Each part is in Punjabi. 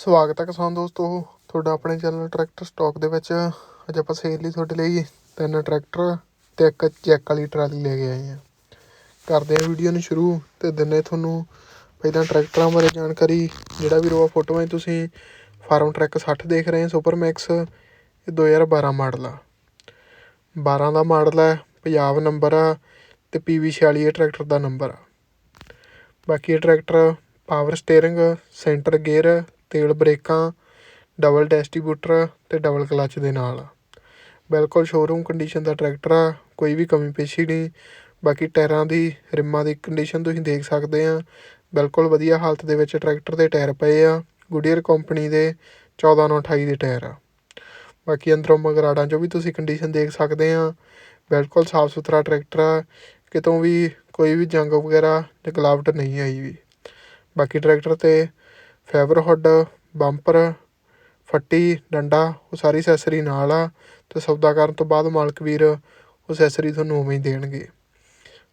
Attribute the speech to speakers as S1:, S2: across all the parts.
S1: ਸਵਾਗਤ ਹੈ ਕਿਸਾਨ ਦੋਸਤੋ। ਤੁਹਾਡਾ ਆਪਣੇ ਚੈਨਲ ਟਰੈਕਟਰ ਸਟਾਕ ਦੇ ਵਿੱਚ। ਅੱਜ ਆਪਾਂ ਸੇਲ ਲਈ ਤੁਹਾਡੇ ਲਈ ਤਿੰਨ ਟਰੈਕਟਰ ਤੇ ਇੱਕ ਚੈੱਕ ਵਾਲੀ ਟਰਾਲੀ ਲੈ ਕੇ ਆਏ ਹਾਂ। ਕਰਦੇ ਹਾਂ ਵੀਡੀਓ ਨੂੰ ਸ਼ੁਰੂ ਤੇ ਦਿੰਨੇ ਤੁਹਾਨੂੰ ਪਹਿਲਾਂ ਟਰੈਕਟਰਾਂ ਬਾਰੇ ਜਾਣਕਾਰੀ। ਜਿਹੜਾ ਵੀ ਰੋਆ ਫੋਟੋਆਂ ਤੁਸੀਂ ਫਾਰਮ ਟਰੈਕ 60 ਦੇਖ ਰਹੇ ਹੋ ਸੁਪਰ ਮੈਕਸ ਇਹ 2012 ਮਾਡਲ ਆ। 12 ਦਾ ਮਾਡਲ ਹੈ, ਪੰਜਾਬ ਨੰਬਰ ਆ ਤੇ PV 46 ਇਹ ਟਰੈਕਟਰ ਦਾ ਨੰਬਰ ਆ। ਬਾਕੀ ਇਹ tractor power steering center gear ਤੇਲ ਬਰੇਕਾਂ ਡਬਲ ਡਿਸਟ੍ਰੀਬਿਊਟਰ ਅਤੇ ਡਬਲ ਕਲੱਚ ਦੇ ਨਾਲ। ਬਿਲਕੁਲ ਸ਼ੋਅਰੂਮ ਕੰਡੀਸ਼ਨ ਦਾ ਟਰੈਕਟਰ ਆ, ਕੋਈ ਵੀ ਕਮੀ ਪੇਸ਼ੀ ਨਹੀਂ। ਬਾਕੀ ਟਾਇਰਾਂ ਦੀ, ਰਿਮਾਂ ਦੀ ਕੰਡੀਸ਼ਨ ਤੁਸੀਂ ਦੇਖ ਸਕਦੇ ਆ। ਬਿਲਕੁਲ ਵਧੀਆ ਹਾਲਤ ਦੇ ਵਿੱਚ ਟਰੈਕਟਰ ਦੇ ਟਾਇਰ ਪਏ ਆ। ਗੁਡੀਅਰ ਕੰਪਨੀ ਦੇ 1428 ਦੇ ਟਾਇਰ ਆ। ਬਾਕੀ ਅੰਦਰੋਂ ਮਗਰਾੜਾਂ 'ਚੋਂ ਵੀ ਤੁਸੀਂ ਕੰਡੀਸ਼ਨ ਦੇਖ ਸਕਦੇ ਆ। ਬਿਲਕੁਲ ਸਾਫ਼ ਸੁਥਰਾ ਟਰੈਕਟਰ ਆ। ਕਿਤੋਂ ਵੀ ਕੋਈ ਵੀ ਜੰਗ ਵਗੈਰਾ ਜਾਂ ਗਲਾਵਟ ਨਹੀਂ ਆਈ ਵੀ। ਬਾਕੀ ਟਰੈਕਟਰ ਤੇ ਫਾਈਬਰ ਹੁੱਡ, ਬੰਪਰ, ਫੱਟੀ, ਡੰਡਾ, ਉਹ ਸਾਰੀ ਅਸੈਸਰੀ ਨਾਲ ਆ ਅਤੇ ਸੌਦਾ ਕਰਨ ਤੋਂ ਬਾਅਦ ਮਾਲਕ ਵੀਰ ਉਹ ਅਸੈਸਰੀ ਤੁਹਾਨੂੰ ਉਵੇਂ ਹੀ ਦੇਣਗੇ।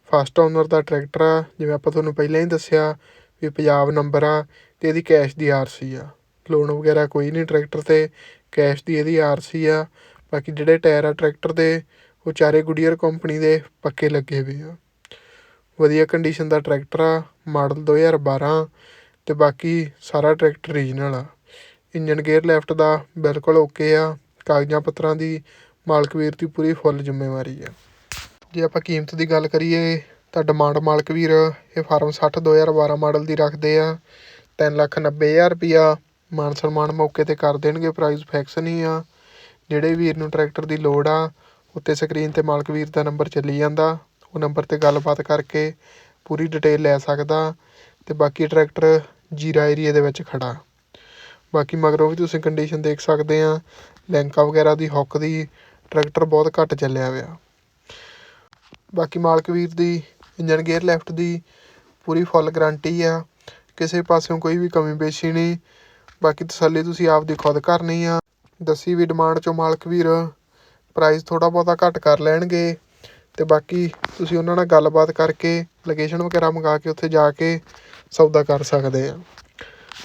S1: ਫਸਟ ਓਨਰ ਦਾ ਟਰੈਕਟਰ ਆ, ਜਿਵੇਂ ਆਪਾਂ ਤੁਹਾਨੂੰ ਪਹਿਲਾਂ ਹੀ ਦੱਸਿਆ ਵੀ ਪੰਜਾਬ ਨੰਬਰ ਆ ਅਤੇ ਇਹਦੀ ਕੈਸ਼ ਦੀ ਆਰ ਸੀ ਆ। ਲੋਨ ਵਗੈਰਾ ਕੋਈ ਨਹੀਂ ਟਰੈਕਟਰ ਤੇ ਕੈਸ਼ ਦੀ ਇਹਦੀ ਆਰ ਸੀ ਆ। ਬਾਕੀ ਜਿਹੜੇ ਟਾਇਰ ਆ ਟਰੈਕਟਰ ਦੇ, ਉਹ ਚਾਰੇ ਗੁਡੀਅਰ ਕੰਪਨੀ ਦੇ ਪੱਕੇ ਲੱਗੇ ਹੋਏ ਆ। ਵਧੀਆ ਕੰਡੀਸ਼ਨ ਦਾ ਟਰੈਕਟਰ ਆ ਮਾਡਲ 2012 ਅਤੇ ਬਾਕੀ ਸਾਰਾ ਟਰੈਕਟਰ ਰੀਜਨਲ ਆ। ਇੰਜਨ ਗੇਅਰ ਲੈਫਟ ਦਾ ਬਿਲਕੁਲ ਓਕੇ ਆ। ਕਾਗਜ਼ਾਂ ਪੱਤਰਾਂ ਦੀ ਮਾਲਕ ਵੀਰ ਦੀ ਪੂਰੀ ਫੁੱਲ ਜ਼ਿੰਮੇਵਾਰੀ ਆ। ਜੇ ਆਪਾਂ ਕੀਮਤ ਦੀ ਗੱਲ ਕਰੀਏ, ਤਾਂ ਡਿਮਾਂਡ ਮਾਲਕ ਵੀਰ ਇਹ ਫਾਰਮ 60 2012 ਮਾਡਲ ਦੀ ਰੱਖਦੇ ਆ। ਤਿੰਨ ਲੱਖ ਨੱਬੇ ਹਜ਼ਾਰ ਰੁਪਈਆ ਮਾਨ ਸਨਮਾਨ ਮੌਕੇ ਤੇ ਕਰ ਦੇਣਗੇ ਪ੍ਰਾਈਸ ਫਿਕਸ ਨਹੀਂ ਆ। ਜਿਹੜੇ ਵੀਰ ਨੂੰ ਟਰੈਕਟਰ ਦੀ ਲੋੜ ਆ, ਉੱਤੇ ਸਕਰੀਨ ਤੇ ਮਾਲਕ ਵੀਰ ਦਾ ਨੰਬਰ ਚੱਲੀ ਜਾਂਦਾ। ਉਹ ਨੰਬਰ ਤੇ ਗੱਲਬਾਤ ਕਰਕੇ ਪੂਰੀ ਡਿਟੇਲ ਲੈ ਸਕਦਾ। ਤੇ ਬਾਕੀ ਟਰੈਕਟਰ ਜੀਰਾ ਏਰੀਆ ਦੇ ਵਿੱਚ ਖੜ੍ਹਾ। ਬਾਕੀ ਮਗਰੋਂ ਵੀ ਤੁਸੀਂ ਕੰਡੀਸ਼ਨ ਦੇਖ ਸਕਦੇ ਆ ਲੈਂਕਾਂ ਵਗੈਰਾ ਦੀ, ਹੁੱਕ ਦੀ, ਟਰੈਕਟਰ ਬਹੁਤ ਘੱਟ ਚੱਲਿਆ ਹੋਇਆ ਬਾਕੀ ਮਾਲਕ ਵੀਰ ਦੀ ਇੰਜਨ ਗੇਅਰ ਲੈਫਟ ਦੀ, ਪੂਰੀ ਫੁੱਲ ਗਾਰੰਟੀ ਆ। ਕਿਸੇ ਪਾਸਿਓਂ ਕੋਈ ਵੀ ਕਮੀ ਪੇਸ਼ੀ ਨਹੀਂ। ਬਾਕੀ ਤਸੱਲੀ ਤੁਸੀਂ ਆਪ ਦੀ ਖੁਦ ਕਰਨੀ ਆ। ਦੱਸੀ ਵੀ ਡਿਮਾਂਡ ਚੋਂ ਮਾਲਕ ਵੀਰ ਪ੍ਰਾਈਸ ਥੋੜਾ ਬਹੁਤਾ ਘੱਟ ਕਰ ਲੈਣਗੇ। ਤੇ ਬਾਕੀ ਤੁਸੀਂ ਉਹਨਾਂ ਨਾਲ ਗੱਲਬਾਤ ਕਰਕੇ ਲੋਕੇਸ਼ਨ ਵਗੈਰਾ ਮੰਗਾ ਕੇ ਉੱਥੇ ਜਾ ਕੇ ਸੌਦਾ ਕਰ ਸਕਦੇ ਆ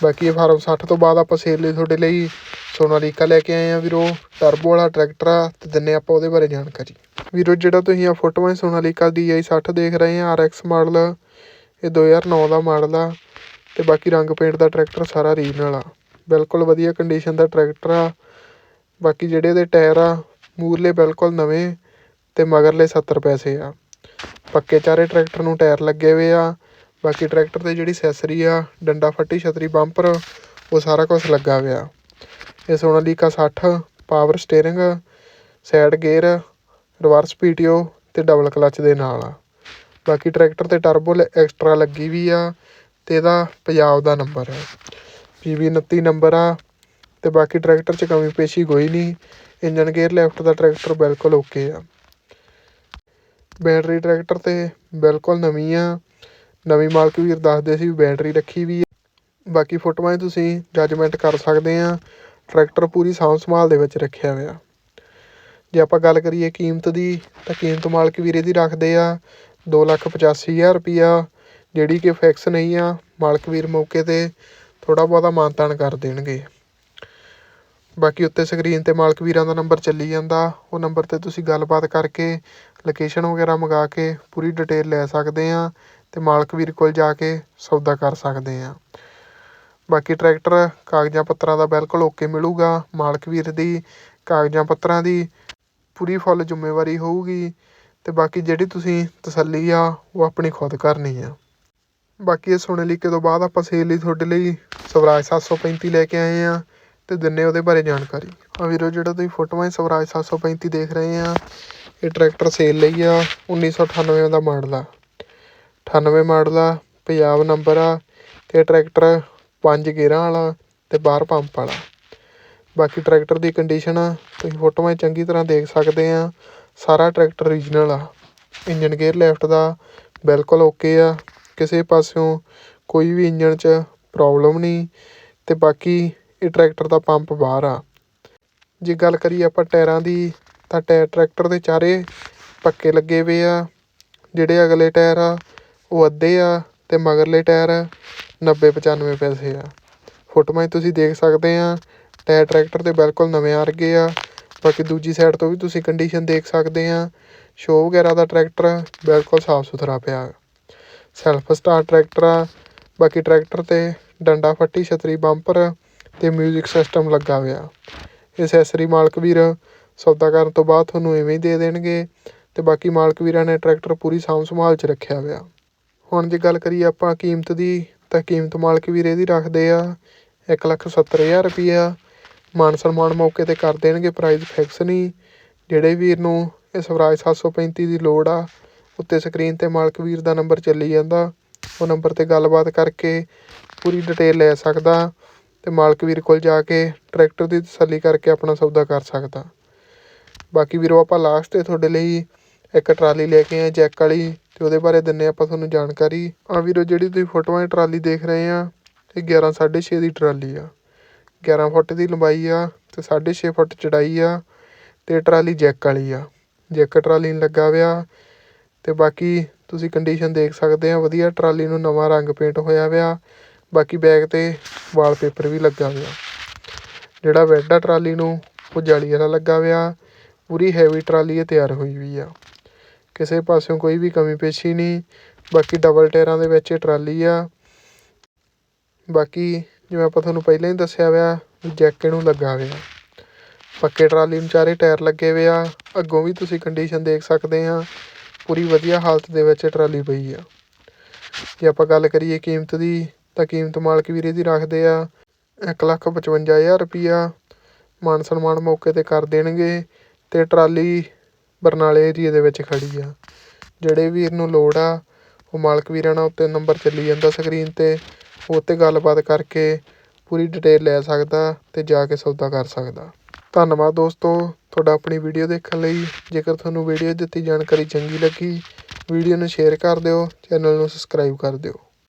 S1: ਬਾਕੀ ਇਹ ਫਾਰਮ 60 ਤੋਂ ਬਾਅਦ ਆਪਾਂ ਸੇਲ ਲਈ ਤੁਹਾਡੇ ਲਈ ਸੋਨਾਲੀਕਾ ਲੈ ਕੇ ਆਏ ਆ ਵੀਰੋ ਟਰਬੋ ਵਾਲਾ ਟਰੈਕਟਰ ਆ, ਤੇ ਦਿੰਨੇ ਆਪਾਂ ਉਹਦੇ ਬਾਰੇ ਜਾਣਕਾਰੀ। ਵੀਰੋ, ਜਿਹੜਾ ਤੁਸੀਂ ਆ ਫੋਟੋਆਂ ਸੋਨਾਲੀਕਾ ਦੀ ਆਈ 60 ਦੇਖ ਰਹੇ ਆ RX ਮਾਡਲ ਇਹ 2009 ਦਾ ਮਾਡਲ ਆ, ਤੇ ਬਾਕੀ ਰੰਗ ਪੇਂਟ ਦਾ ਟਰੈਕਟਰ ਸਾਰਾ ਰੀਜਨਲ ਆ। ਬਿਲਕੁਲ ਵਧੀਆ ਕੰਡੀਸ਼ਨ ਦਾ ਟਰੈਕਟਰ ਆ। ਬਾਕੀ ਜਿਹੜੇ ਇਹਦੇ ਟਾਇਰ ਆ, ਮੂਰਲੇ ਬਿਲਕੁਲ ਨਵੇਂ, ਤੇ ਮਗਰਲੇ 70 ਪੈਸੇ ਆ। ਪੱਕੇ ਚਾਰੇ ਟਰੈਕਟਰ ਨੂੰ ਟਾਇਰ ਲੱਗੇ ਹੋਏ ਆ। ਬਾਕੀ ਟਰੈਕਟਰ ਤੇ ਜਿਹੜੀ ਅਸੈਸਰੀ ਆ, ਡੰਡਾ ਫੱਟੀ, ਛਤਰੀ ਬੰਪਰ ਉਹ ਸਾਰਾ ਕੁਝ ਲੱਗਾ ਹੋਇਆ। ਇਹ Sonalika 60 power steering side gear reverse PTO ਤੇ ਡਬਲ ਕਲਚ ਦੇ ਨਾਲ ਆ। ਬਾਕੀ ਟਰੈਕਟਰ ਤੇ ਟਰਬੋ ਐਕਸਟਰਾ ਲੱਗੀ ਵੀ ਆ ਤੇ ਇਹਦਾ ਪੰਜਾਬ ਦਾ ਨੰਬਰ ਹੈ PV 29 ਨੰਬਰ ਆ ਤੇ ਬਾਕੀ ਟਰੈਕਟਰ 'ਚ ਕਮੀ ਪੇਸ਼ੀ ਕੋਈ ਨਹੀਂ। ਇੰਜਨ ਗੇਅਰ ਲੈਫਟ ਦਾ ਟਰੈਕਟਰ ਬਿਲਕੁਲ ਓਕੇ ਆ। ਬੈਟਰੀ ਟਰੈਕਟਰ ਤੇ ਬਿਲਕੁਲ ਨਵੀਂ ਆ। ਨਵੀਂ ਮਾਲਕ ਵੀਰ ਦੱਸਦੇ ਸੀ ਵੀ ਬੈਟਰੀ ਰੱਖੀ ਵੀ ਬਾਕੀ ਫੋਟੋਆਂ 'ਚ ਤੁਸੀਂ ਜੱਜਮੈਂਟ ਕਰ ਸਕਦੇ ਆ। ਟਰੈਕਟਰ ਪੂਰੀ ਸਾਂਭ ਸੰਭਾਲ ਦੇ ਵਿੱਚ ਰੱਖਿਆ ਹੋਇਆ। ਜੇ ਆਪਾਂ ਗੱਲ ਕਰੀਏ ਕੀਮਤ ਦੀ, ਤਾਂ ਕੀਮਤ ਮਾਲਕ ਵੀਰੇ ਦੀ ਰੱਖਦੇ ਆ ਦੋ ਲੱਖ ਪਚਾਸੀ ਹਜ਼ਾਰ ਰੁਪਈਆ ਜਿਹੜੀ ਕਿ ਫਿਕਸ ਨਹੀਂ ਆ, ਮਾਲਕ ਵੀਰ ਮੌਕੇ ਤੇ ਥੋੜ੍ਹਾ ਬਹੁਤਾ ਮਾਨਤਾਨ ਕਰ ਦੇਣਗੇ। ਬਾਕੀ ਉੱਤੇ ਸਕਰੀਨ ਤੇ ਮਾਲਕ ਵੀਰਾਂ ਦਾ ਨੰਬਰ ਚੱਲੀ ਜਾਂਦਾ। ਉਹ ਨੰਬਰ ਤੇ ਤੁਸੀਂ ਗੱਲਬਾਤ ਕਰਕੇ ਲੋਕੇਸ਼ਨ ਵਗੈਰਾ ਮੰਗਾ ਕੇ ਪੂਰੀ ਡਿਟੇਲ ਲੈ ਸਕਦੇ ਹਾਂ ਅਤੇ ਮਾਲਕ ਵੀਰ ਕੋਲ ਜਾ ਕੇ ਸੌਦਾ ਕਰ ਸਕਦੇ ਹਾਂ। ਬਾਕੀ ਟਰੈਕਟਰ ਕਾਗਜ਼ਾਂ ਪੱਤਰਾਂ ਦਾ ਬਿਲਕੁਲ ਓਕੇ ਮਿਲੂਗਾ। ਮਾਲਕ ਵੀਰ ਦੀ ਕਾਗਜ਼ਾਂ ਪੱਤਰਾਂ ਦੀ ਪੂਰੀ ਫੁੱਲ ਜ਼ਿੰਮੇਵਾਰੀ ਹੋਊਗੀ ਅਤੇ ਬਾਕੀ ਜਿਹੜੀ ਤੁਸੀਂ ਤਸੱਲੀ ਆ, ਉਹ ਆਪਣੀ ਖੁਦ ਕਰਨੀ ਆ। ਬਾਕੀ ਇਹ ਸੋਨਾਲੀਕੇ ਤੋਂ ਬਾਅਦ ਆਪਾਂ ਸੇਲ ਲਈ ਤੁਹਾਡੇ ਲਈ ਸਵਰਾਜ 735 ਲੈ ਕੇ ਆਏ ਆ ਅਤੇ ਦਿੰਦੇ ਉਹਦੇ ਬਾਰੇ ਜਾਣਕਾਰੀ। ਆ ਵੀਰੋ, ਜਿਹੜਾ ਤੁਸੀਂ ਫੋਟੋਆਂ ਸਵਰਾਜ ਸੱਤ ਸੌ ਪੈਂਤੀ ਦੇਖ ਰਹੇ ਆ, ਇਹ ਟਰੈਕਟਰ ਸੇਲ ਲਈ ਆ 1998 ਦਾ ਮਾਡਲ ਆ। 98 ਮਾਡਲ ਆ, ਪੰਜਾਬ ਨੰਬਰ ਆ ਅਤੇ ਟਰੈਕਟਰ ਪੰਜ ਗੇਅਰਾਂ ਵਾਲਾ ਅਤੇ ਬਾਹਰ ਪੰਪ ਵਾਲਾ। ਬਾਕੀ ਟਰੈਕਟਰ ਦੀ ਕੰਡੀਸ਼ਨ ਤੁਸੀਂ ਫੋਟੋਆਂ ਚੰਗੀ ਤਰ੍ਹਾਂ ਦੇਖ ਸਕਦੇ ਆ, ਸਾਰਾ ਟਰੈਕਟਰ ਰੀਜਨਲ ਆ। ਇੰਜਨ ਗੇਅਰ ਲੈਫਟ ਦਾ, ਬਿਲਕੁਲ ਓਕੇ ਆ, ਕਿਸੇ ਪਾਸਿਓਂ ਕੋਈ ਵੀ ਇੰਜਣ 'ਚ ਪ੍ਰੋਬਲਮ ਨਹੀਂ ਅਤੇ ਬਾਕੀ ਇਹ ਟਰੈਕਟਰ ਦਾ ਪੰਪ ਬਾਹਰ ਆ। ਜੇ ਗੱਲ ਕਰੀਏ ਆਪਾਂ ਟਾਇਰਾਂ ਦੀ, ਤਾਂ ਟਾਇਰ ਟਰੈਕਟਰ ਦੇ ਚਾਰੇ ਪੱਕੇ ਲੱਗੇ ਹੋਏ ਆ। ਜਿਹੜੇ ਅਗਲੇ ਟਾਇਰ ਆ, ਉਹ ਅੱਧੇ ਆ ਅਤੇ ਮਗਰਲੇ ਟਾਇਰ 90 95 ਪੈਸੇ ਆ। ਫੋਟੋਆਂ 'ਚ ਤੁਸੀਂ ਦੇਖ ਸਕਦੇ ਆ। ਟਾਇਰ ਟਰੈਕਟਰ ਦੇ ਬਿਲਕੁਲ ਨਵੇਂ ਆਰਗੇ ਆ। ਬਾਕੀ ਦੂਜੀ ਸਾਈਡ ਤੋਂ ਵੀ ਤੁਸੀਂ ਕੰਡੀਸ਼ਨ ਦੇਖ ਸਕਦੇ ਆ। ਸ਼ੋ ਵਗੈਰਾ ਦਾ ਟਰੈਕਟਰ ਬਿਲਕੁਲ ਸਾਫ਼ ਸੁਥਰਾ ਪਿਆ। ਸੈਲਫ ਸਟਾਰਟ ਟਰੈਕਟਰ ਆ। ਬਾਕੀ ਟਰੈਕਟਰ ਤੇ ਡੰਡਾ ਫੱਟੀ, ਛਤਰੀ ਬੰਪਰ ਅਤੇ ਮਿਊਜ਼ਿਕ ਸਿਸਟਮ ਲੱਗਾ ਹੋਇਆ। ਅਸੈਸਰੀ ਮਾਲਕ ਵੀਰ ਸੌਦਾ ਕਰਨ ਤੋਂ ਬਾਅਦ ਤੁਹਾਨੂੰ ਇਵੇਂ ਹੀ ਦੇ ਦੇਣਗੇ ਅਤੇ ਬਾਕੀ ਮਾਲਕ ਵੀਰਾਂ ਨੇ ਟਰੈਕਟਰ ਪੂਰੀ ਸਾਂਭ ਸੰਭਾਲ 'ਚ ਰੱਖਿਆ ਹੋਇਆ। ਹੁਣ ਜੇ ਗੱਲ ਕਰੀਏ ਆਪਾਂ ਕੀਮਤ ਦੀ, ਤਾਂ ਕੀਮਤ ਮਾਲਕ ਵੀਰ ਇਹਦੀ ਰੱਖਦੇ ਆ ਇੱਕ ਲੱਖ ਸੱਤਰ ਹਜ਼ਾਰ ਰੁਪਈਆ ਮਾਨ ਸਨਮਾਨ ਮੌਕੇ ਤੇ ਕਰ ਦੇਣਗੇ ਪ੍ਰਾਈਜ਼ ਫਿਕਸ ਨਹੀਂ। ਜਿਹੜੇ ਵੀਰ ਨੂੰ ਇਹ ਸਵਰਾਜ 735 ਦੀ ਲੋੜ ਆ, ਉੱਤੇ ਸਕਰੀਨ ਤੇ ਮਾਲਕ ਵੀਰ ਦਾ ਨੰਬਰ ਚੱਲੀ ਜਾਂਦਾ। ਉਹ ਨੰਬਰ ਤੇ ਗੱਲਬਾਤ ਕਰਕੇ ਪੂਰੀ ਡਿਟੇਲ ਲੈ ਸਕਦਾ। ਅਤੇ ਮਾਲਕ ਵੀਰ ਕੋਲ ਜਾ ਕੇ ਟਰੈਕਟਰ ਦੀ ਤਸੱਲੀ ਕਰਕੇ ਆਪਣਾ ਸੌਦਾ ਕਰ ਸਕਦਾ। ਬਾਕੀ ਵੀਰੋ, ਆਪਾਂ ਲਾਸਟ ਤੇ ਤੁਹਾਡੇ ਲਈ ਇੱਕ ਟਰਾਲੀ ਲੈ ਕੇ ਆਏ, ਜੈਕ ਵਾਲੀ ਅਤੇ ਉਹਦੇ ਬਾਰੇ ਦਿੰਨੇ ਆਪਾਂ ਤੁਹਾਨੂੰ ਜਾਣਕਾਰੀ। ਆ ਵੀਰੋ, ਜਿਹੜੀ ਤੁਸੀਂ ਫੋਟੋਆਂ 'ਚ ਟਰਾਲੀ ਦੇਖ ਰਹੇ ਆ, ਇਹ 11 6.5 ਦੀ ਟਰਾਲੀ ਆ। 11 ਫੁੱਟ ਦੀ ਲੰਬਾਈ ਆ ਅਤੇ ਸਾਢੇ ਛੇ ਫੁੱਟ ਚੜਾਈ ਆ ਤੇ ਟਰਾਲੀ ਜੈਕ ਵਾਲੀ ਆ। ਜੈਕ ਟਰਾਲੀ ਨੂੰ ਲੱਗਾ ਹੋਇਆ ਅਤੇ ਬਾਕੀ ਤੁਸੀਂ ਕੰਡੀਸ਼ਨ ਦੇਖ ਸਕਦੇ ਆ, ਵਧੀਆ ਟਰਾਲੀ ਨੂੰ ਨਵਾਂ ਰੰਗ ਪੇਂਟ ਹੋਇਆ ਹੋਇਆ। ਬਾਕੀ ਬੈਗ ਤੇ ਵਾਲਪੇਪਰ ਵੀ ਲੱਗਾ ਹੋਇਆ। ਜਿਹੜਾ ਬੈੱਡ ਆ ਟਰਾਲੀ ਨੂੰ ਉਹ ਜਾਲੀ ਵਾਲਾ ਲੱਗਾ ਹੋਇਆ, ਪੂਰੀ ਹੈਵੀ ਟਰਾਲੀ ਇਹ ਤਿਆਰ ਹੋਈ ਵੀ ਆ। ਕਿਸੇ ਪਾਸਿਓਂ ਕੋਈ ਵੀ ਕਮੀ ਪੇਸ਼ੀ ਨਹੀਂ, ਬਾਕੀ ਡਬਲ ਟਾਇਰਾਂ ਦੇ ਵਿੱਚ ਇਹ ਟਰਾਲੀ ਆ। ਬਾਕੀ ਜਿਵੇਂ ਆਪਾਂ ਤੁਹਾਨੂੰ ਪਹਿਲਾਂ ਹੀ ਦੱਸਿਆ ਹੋਇਆ ਵੀ ਨੂੰ ਲੱਗਾ ਹੋਇਆ। ਪੱਕੇ ਟਰਾਲੀ ਨੂੰ ਚਾਰੇ ਟਾਇਰ ਲੱਗੇ ਹੋਏ ਆ, ਅੱਗੋਂ ਵੀ ਤੁਸੀਂ ਕੰਡੀਸ਼ਨ ਦੇਖ ਸਕਦੇ ਆ, ਪੂਰੀ ਵਧੀਆ ਹਾਲਤ ਦੇ ਵਿੱਚ ਇਹ ਟਰਾਲੀ ਪਈ ਆ। ਜੇ ਆਪਾਂ ਗੱਲ ਕਰੀਏ ਕੀਮਤ ਦੀ ਤਾਂ ਕੀਮਤ ਮਾਲਕ ਵੀਰੇ ਦੀ ਰੱਖਦੇ ਆ ਇੱਕ ਲੱਖ ਪਚਵੰਜਾ ਹਜ਼ਾਰ ਰੁਪਈਆ। ਮਾਨ ਸਨਮਾਨ ਮੌਕੇ ਤੇ ਕਰ ਦੇਣਗੇ ਅਤੇ ਟਰਾਲੀ ਬਰਨਾਲੇ ਏਰੀਏ ਦੇ ਵਿੱਚ ਖੜ੍ਹੀ ਆ। ਜਿਹੜੇ ਵੀਰ ਨੂੰ ਲੋੜ ਆ, ਉਹ ਮਾਲਕ ਵੀਰਾਂ ਨਾਲ ਉੱਤੇ ਨੰਬਰ ਚੱਲੀ ਜਾਂਦਾ ਸਕਰੀਨ ਤੇ, ਉਹ 'ਤੇ ਗੱਲਬਾਤ ਕਰਕੇ ਪੂਰੀ ਡਿਟੇਲ ਲੈ ਸਕਦਾ ਅਤੇ ਜਾ ਕੇ ਸੌਦਾ ਕਰ ਸਕਦਾ। ਧੰਨਵਾਦ ਦੋਸਤੋ, ਤੁਹਾਡਾ ਆਪਣੀ ਵੀਡੀਓ ਦੇਖਣ ਲਈ। ਜੇਕਰ ਤੁਹਾਨੂੰ ਵੀਡੀਓ ਦਿੱਤੀ ਜਾਣਕਾਰੀ ਚੰਗੀ ਲੱਗੀ, ਵੀਡੀਓ ਨੂੰ ਸ਼ੇਅਰ ਕਰ ਦਿਓ, ਚੈਨਲ ਨੂੰ ਸਬਸਕ੍ਰਾਈਬ ਕਰ ਦਿਓ।